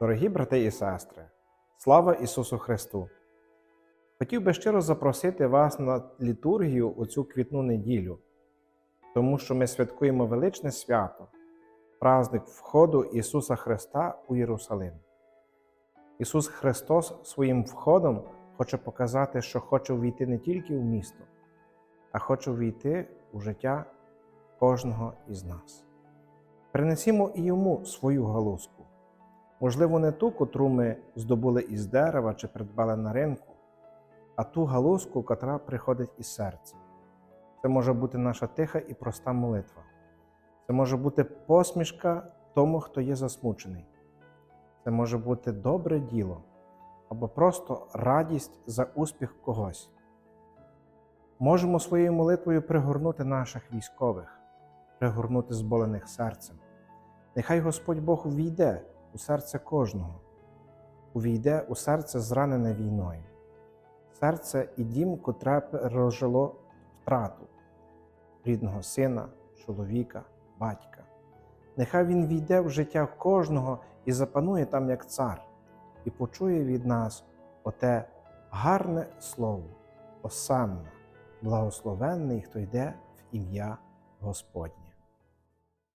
Дорогі брати і сестри, слава Ісусу Христу! Хотів би щиро запросити вас на літургію у цю квітну неділю, тому що ми святкуємо величне свято, праздник входу Ісуса Христа у Єрусалим. Ісус Христос своїм входом хоче показати, що хоче увійти не тільки в місто, а хоче увійти у життя кожного із нас. Принесімо і йому свою галузку. Можливо, не ту, котру ми здобули із дерева чи придбали на ринку, а ту галузку, котра приходить із серця. Це може бути наша тиха і проста молитва. Це може бути посмішка тому, хто є засмучений. Це може бути добре діло або просто радість за успіх когось. Можемо своєю молитвою пригорнути наших військових, пригорнути зболених серцем. Нехай Господь Бог увійде у серце кожного, увійде у серце зранене війною, серце і дім, котре пережило втрату рідного сина, чоловіка, батька. Нехай він війде в життя кожного і запанує там як цар, і почує від нас оте гарне слово, осанна, благословенний, хто йде в ім'я Господнє.